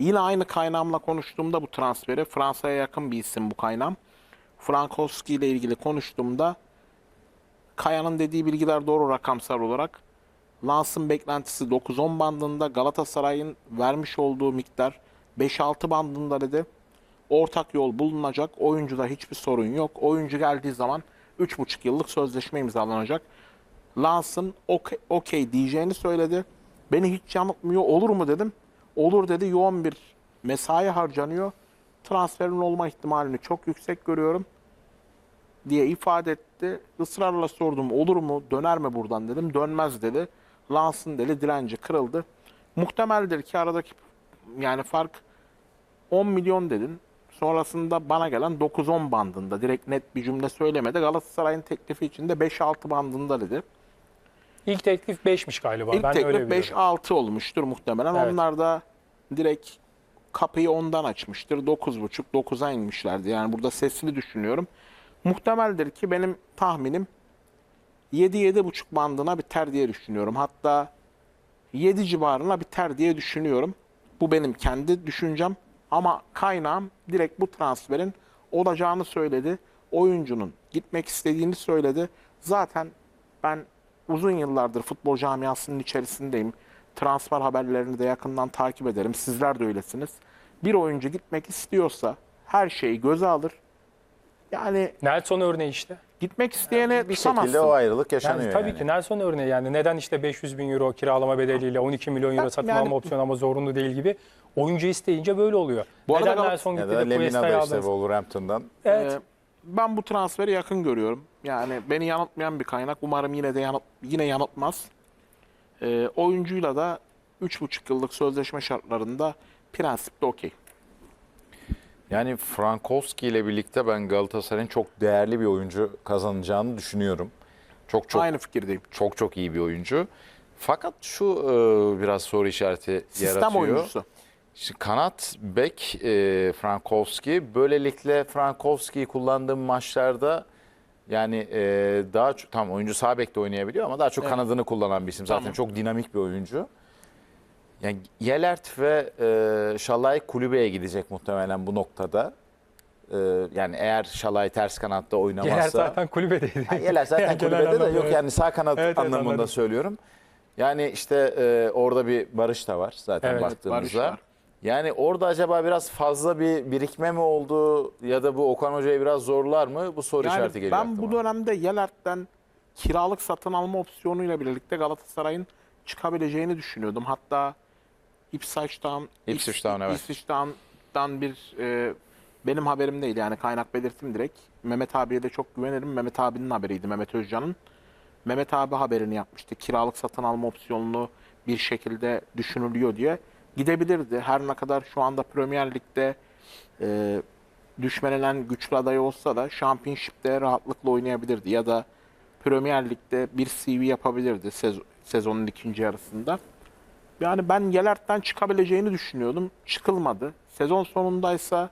Yine aynı kaynağımla konuştuğumda bu transferi Fransa'ya yakın bir isim bu kaynağım. Frankowski ile ilgili konuştuğumda Kaya'nın dediği bilgiler doğru rakamsal olarak. Lans'ın beklentisi 9-10 bandında Galatasaray'ın vermiş olduğu miktar 5-6 bandında dedi. Ortak yol bulunacak. Oyuncuda hiçbir sorun yok. Oyuncu geldiği zaman 3,5 yıllık sözleşme imzalanacak. Lans'ın okey okey diyeceğini söyledi. Beni hiç yanıltmıyor. Olur mu dedim. Olur dedi. Yoğun bir mesai harcanıyor. Transferin olma ihtimalini çok yüksek görüyorum diye ifade etti. Israrla sordum olur mu döner mi buradan dedim. Dönmez dedi. Lansın dedi direnci kırıldı. Muhtemeldir ki aradaki yani fark 10 milyon dedin. Sonrasında bana gelen 9-10 bandında. Direkt net bir cümle söylemedi. Galatasaray'ın teklifi içinde 5-6 bandında dedi. İlk teklif 5'miş galiba. İlk ben teklif biliyorum. 5-6 olmuştur muhtemelen. Evet. Onlar da direkt kapıyı ondan açmıştır. 9.5-9'a inmişlerdi. Yani burada sesli düşünüyorum. Muhtemeldir ki benim tahminim 7-7.5 bandına biter diye düşünüyorum. Hatta 7 civarına biter diye düşünüyorum. Bu benim kendi düşüncem. Ama kaynağım direkt bu transferin olacağını söyledi. Oyuncunun gitmek istediğini söyledi. Zaten ben uzun yıllardır futbol camiasının içerisindeyim. Transfer haberlerini de yakından takip ederim. Sizler de öylesiniz. Bir oyuncu gitmek istiyorsa her şeyi göze alır. Yani Nelson örneği işte. gitmek isteyene Bir tutamazsın. şekilde o ayrılık Yani yaşanıyor tabii yani. ki Nelson örneği yani neden işte 500 bin euro kiralama bedeliyle 12 milyon euro satın Yani- alma opsiyonu ama zorunlu değil gibi oyuncu isteyince böyle oluyor. Bu arada neden Gal- Nelson Ya gitti da de Lemina Cuesta'yı da işte aldınız? Wolverhampton'dan. Evet. Ee, ben bu transferi yakın görüyorum. Yani beni yanıltmayan bir kaynak. Umarım yine de yanıt, yine yanıltmaz. Ee, oyuncuyla da 3,5 yıllık sözleşme şartlarında prensipte okey. Yani Frankowski ile birlikte ben Galatasaray'ın çok değerli bir oyuncu kazanacağını düşünüyorum. Çok çok Aynı fikirdeyim. çok çok iyi bir oyuncu. Fakat şu e, biraz soru işareti Sistem yaratıyor. oyuncusu. Şimdi kanat bek e, Frankowski. Böylelikle Frankowski'yi kullandığım maçlarda yani e, daha çok tam oyuncu sağ bekte oynayabiliyor ama daha çok Evet. kanadını kullanan bir isim. Zaten Tamam. çok dinamik bir oyuncu. Yani Yelert ve e, Şalay kulübeye gidecek muhtemelen bu noktada. E, yani eğer Şalay ters kanatta oynamazsa. Yener zaten kulübedeydi. Ha, Yeler zaten Yani kulübede de yok evet. yani sağ kanat Evet, evet, anlamında anladım. söylüyorum. Yani işte e, orada bir Barış da var zaten Evet, Barış baktığımızda. var. Yani orada acaba biraz fazla bir birikme mi oldu ya da bu Okan Hoca'yı biraz zorlar mı? Bu soru işareti Yani geliyor ben bu dönemde Yelert'ten kiralık satın alma opsiyonuyla birlikte Galatasaray'ın çıkabileceğini düşünüyordum. Hatta Ipswich'tan Ipswich'tan, evet. Ipswich'tan bir e, benim haberim değil yani kaynak belirttim direkt. Mehmet abiye de çok güvenirim. Mehmet abinin haberiydi Mehmet Özcan'ın. Mehmet abi haberini yapmıştı. Kiralık satın alma opsiyonunu bir şekilde düşünülüyor diye. Gidebilirdi. Her ne kadar şu anda Premier Lig'de e, düşmelenen güçlü aday olsa da Championship'te rahatlıkla oynayabilirdi. Ya da Premier Lig'de bir CV yapabilirdi sez- sezonun ikinci yarısında. Yani ben Yelert'ten çıkabileceğini düşünüyordum. Çıkılmadı. Sezon sonundaysa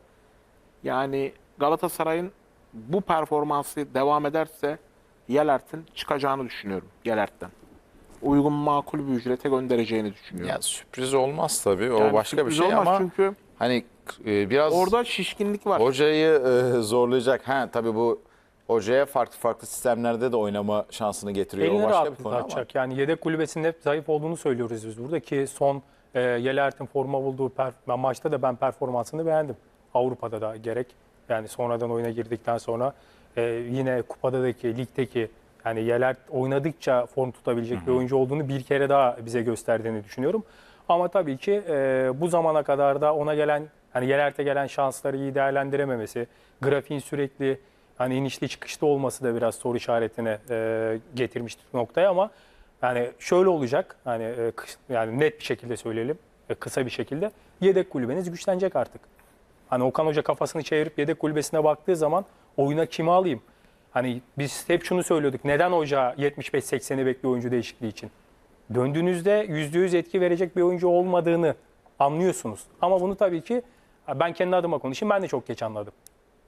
yani Galatasaray'ın bu performansı devam ederse Yelert'in çıkacağını düşünüyorum Yelert'ten. Uygun makul bir ücrete göndereceğini düşünüyorum. Ya sürpriz olmaz tabii. O Yani başka bir sürpriz şey olmaz ama çünkü hani e, biraz orada şişkinlik var. hocayı e, zorlayacak. Ha tabii bu hocaya farklı farklı sistemlerde de oynama şansını getiriyor. Elini o başka bir konu ama. tutacak. Yani yedek kulübesinin hep zayıf olduğunu söylüyoruz biz burada ki son e, Yelert'in forma bulduğu per, ben maçta da ben performansını beğendim. Avrupa'da da gerek yani sonradan oyuna girdikten sonra e, yine kupadadaki, ligdeki yani Yelert oynadıkça form tutabilecek bir oyuncu olduğunu bir kere daha bize gösterdiğini düşünüyorum. Ama tabii ki e, bu zamana kadar da ona gelen hani Yelert'e gelen şansları iyi değerlendirememesi, grafiğin sürekli hani inişli çıkışlı olması da biraz soru işaretine e, getirmişti noktaya ama yani şöyle olacak hani e, yani net bir şekilde söyleyelim e, kısa bir şekilde yedek kulübeniz güçlenecek artık. Hani Okan Hoca kafasını çevirip yedek kulübesine baktığı zaman oyuna kimi alayım? Hani biz hep şunu söylüyorduk. Neden hoca 75-80'i bekliyor oyuncu değişikliği için? Döndüğünüzde %100 etki verecek bir oyuncu olmadığını anlıyorsunuz. Ama bunu tabii ki ben kendi adıma konuşayım ben de çok geç anladım.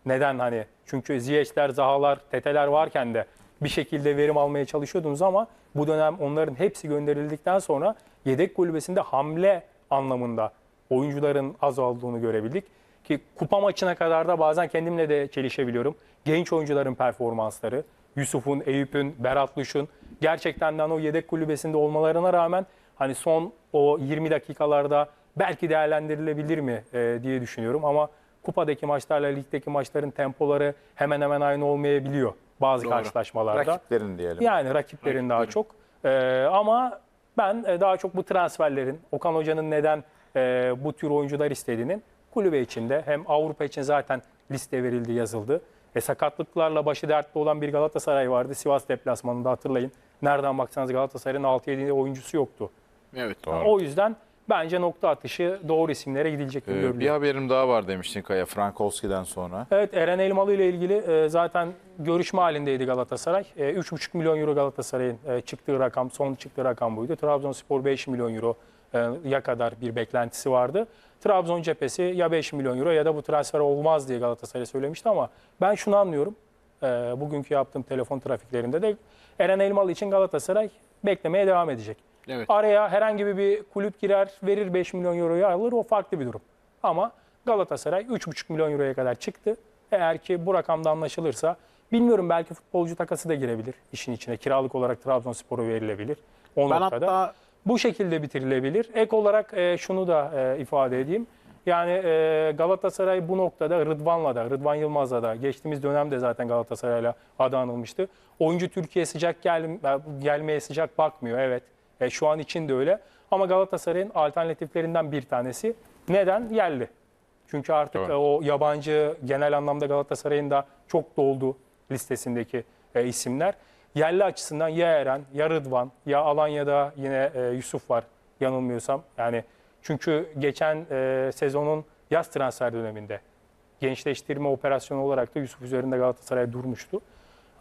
Neden hani? Çünkü Ziyech'ler, Zahalar, Teteler varken de bir şekilde verim almaya çalışıyordunuz ama bu dönem onların hepsi gönderildikten sonra yedek kulübesinde hamle anlamında oyuncuların az olduğunu görebildik. Ki kupa maçına kadar da bazen kendimle de çelişebiliyorum. Genç oyuncuların performansları, Yusuf'un, Eyüp'ün, Berat Luş'un gerçekten de hani o yedek kulübesinde olmalarına rağmen hani son o 20 dakikalarda belki değerlendirilebilir mi e, diye düşünüyorum ama kupadaki maçlarla ligdeki maçların tempoları hemen hemen aynı olmayabiliyor bazı Doğru. karşılaşmalarda. Rakiplerin diyelim. Yani rakiplerin daha çok. Ee, ama ben e, daha çok bu transferlerin, Okan Hoca'nın neden e, bu tür oyuncular istediğinin kulübe içinde hem Avrupa için zaten liste verildi, yazıldı. E, sakatlıklarla başı dertli olan bir Galatasaray vardı. Sivas deplasmanında hatırlayın. Nereden baksanız Galatasaray'ın 6-7 oyuncusu yoktu. Evet. Doğru. O yüzden bence nokta atışı doğru isimlere gidilecek gibi Ee, görünüyor. bir haberim daha var demiştin Kaya Frankowski'den sonra. Evet Eren Elmalı ile ilgili e, zaten görüşme halindeydi Galatasaray. E, 3,5 milyon euro Galatasaray'ın e, çıktığı rakam, son çıktığı rakam buydu. Trabzonspor 5 milyon euro ya kadar bir beklentisi vardı. Trabzon cephesi ya 5 milyon euro ya da bu transfer olmaz diye Galatasaray söylemişti ama ben şunu anlıyorum. E, bugünkü yaptığım telefon trafiklerinde de Eren Elmalı için Galatasaray beklemeye devam edecek. Evet. Araya herhangi bir kulüp girer, verir 5 milyon euroyu alır o farklı bir durum. Ama Galatasaray 3,5 milyon euroya kadar çıktı. Eğer ki bu rakamda anlaşılırsa bilmiyorum belki futbolcu takası da girebilir işin içine. Kiralık olarak Trabzonspor'a verilebilir. O Ben noktada. hatta Bu şekilde bitirilebilir. Ek olarak e, şunu da e, ifade edeyim. Yani e, Galatasaray bu noktada Rıdvan'la da, Rıdvan Yılmaz'la da geçtiğimiz dönemde zaten Galatasaray'la adı anılmıştı. Oyuncu Türkiye sıcak gel, gelmeye sıcak bakmıyor evet. E, şu an için de öyle. Ama Galatasaray'ın alternatiflerinden bir tanesi. Neden? Yerli. Çünkü artık Doğru. e, o yabancı genel anlamda Galatasaray'ın da çok doldu listesindeki e, isimler. Yerli açısından ya Eren, ya Rıdvan, ya Alanya'da yine e, Yusuf var yanılmıyorsam. Yani çünkü geçen e, sezonun yaz transfer döneminde gençleştirme operasyonu olarak da Yusuf üzerinde Galatasaray durmuştu.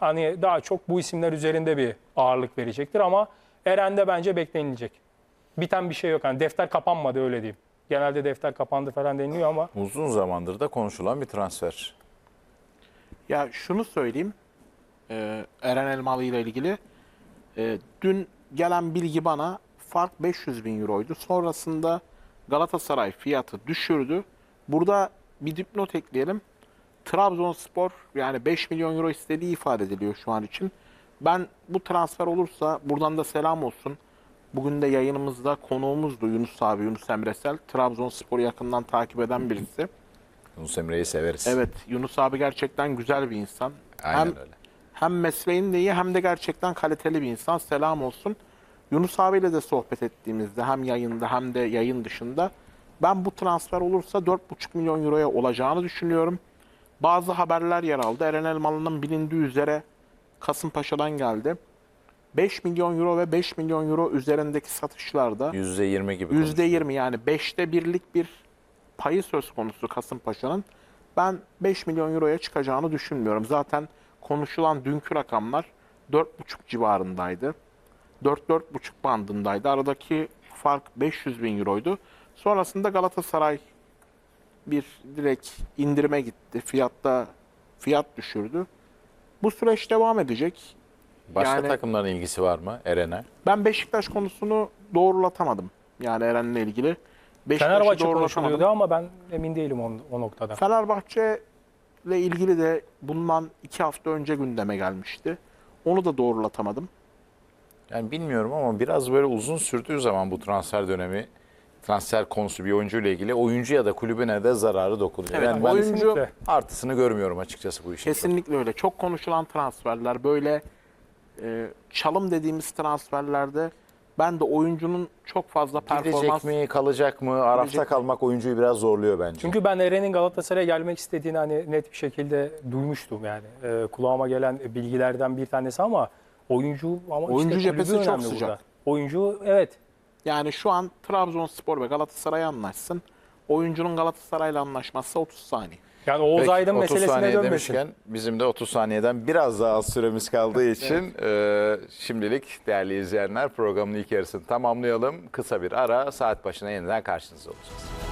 Hani daha çok bu isimler üzerinde bir ağırlık verecektir ama Eren'de bence beklenilecek. Biten bir şey yok. Hani defter kapanmadı öyle diyeyim. Genelde defter kapandı falan deniliyor ama Uzun zamandır da konuşulan bir transfer. Ya şunu söyleyeyim. Ee, Eren Elmalı ile ilgili. Ee, dün gelen bilgi bana fark 500 bin euroydu. Sonrasında Galatasaray fiyatı düşürdü. Burada bir dipnot ekleyelim. Trabzonspor yani 5 milyon euro istediği ifade ediliyor şu an için. Ben bu transfer olursa buradan da selam olsun. Bugün de yayınımızda konuğumuzdu Yunus abi, Yunus Emresel. Trabzonspor'u yakından takip eden birisi. Yunus Emre'yi severiz. Evet, Yunus abi gerçekten güzel bir insan. Aynen hem, öyle. Hem mesleğinde iyi hem de gerçekten kaliteli bir insan. Selam olsun. Yunus abiyle de sohbet ettiğimizde hem yayında hem de yayın dışında ben bu transfer olursa 4,5 milyon euroya olacağını düşünüyorum. Bazı haberler yer aldı. Eren Elmalı'nın bilindiği üzere Kasımpaşa'dan geldi. 5 milyon euro ve 5 milyon euro üzerindeki satışlarda %20 gibi. %20 yani 5'te birlik bir payı söz konusu Kasımpaşa'nın. Ben 5 milyon euroya çıkacağını düşünmüyorum. Zaten konuşulan dünkü rakamlar 4,5 civarındaydı. 4-4,5 bandındaydı. Aradaki fark 500 bin euroydu. Sonrasında Galatasaray bir direkt indirime gitti. Fiyatta fiyat düşürdü. Bu süreç devam edecek. Başka Yani- takımların ilgisi var mı Eren'e? Ben Beşiktaş konusunu doğrulatamadım. Yani Eren'le ilgili. Beşiktaş'ı Fenerbahçe konuşuluyordu ama ben emin değilim o, o noktada. Fenerbahçe ile ilgili de bundan iki hafta önce gündeme gelmişti. Onu da doğrulatamadım. Yani bilmiyorum ama biraz böyle uzun sürdüğü zaman bu transfer dönemi transfer konusu bir oyuncu ile ilgili oyuncu ya da kulübüne de zararı dokunuyor. Evet, yani ben oyuncu Kesinlikle. artısını görmüyorum açıkçası bu işin. kesinlikle öyle. Çok konuşulan transferler böyle e, çalım dediğimiz transferlerde ben de oyuncunun çok fazla performans Gidecek mi, kalacak mı? Arafta Gidecek mi? kalmak oyuncuyu biraz zorluyor bence. Çünkü ben Eren'in Galatasaray'a gelmek istediğini hani net bir şekilde duymuştum yani. Ee, kulağıma gelen bilgilerden bir tanesi ama oyuncu ama Oyuncu işte kulübü cephesi çok önemli sıcak. burada. Oyuncu evet yani şu an Trabzonspor ve Galatasaray anlaşsın. Oyuncunun Galatasaray'la anlaşması 30 saniye. Yani Oğuz Peki, Aydın 30 meselesine saniye dönmesin. demişken bizim de 30 saniyeden biraz daha az süremiz kaldığı için e, şimdilik değerli izleyenler programın ilk yarısını tamamlayalım. Kısa bir ara saat başına yeniden karşınızda olacağız.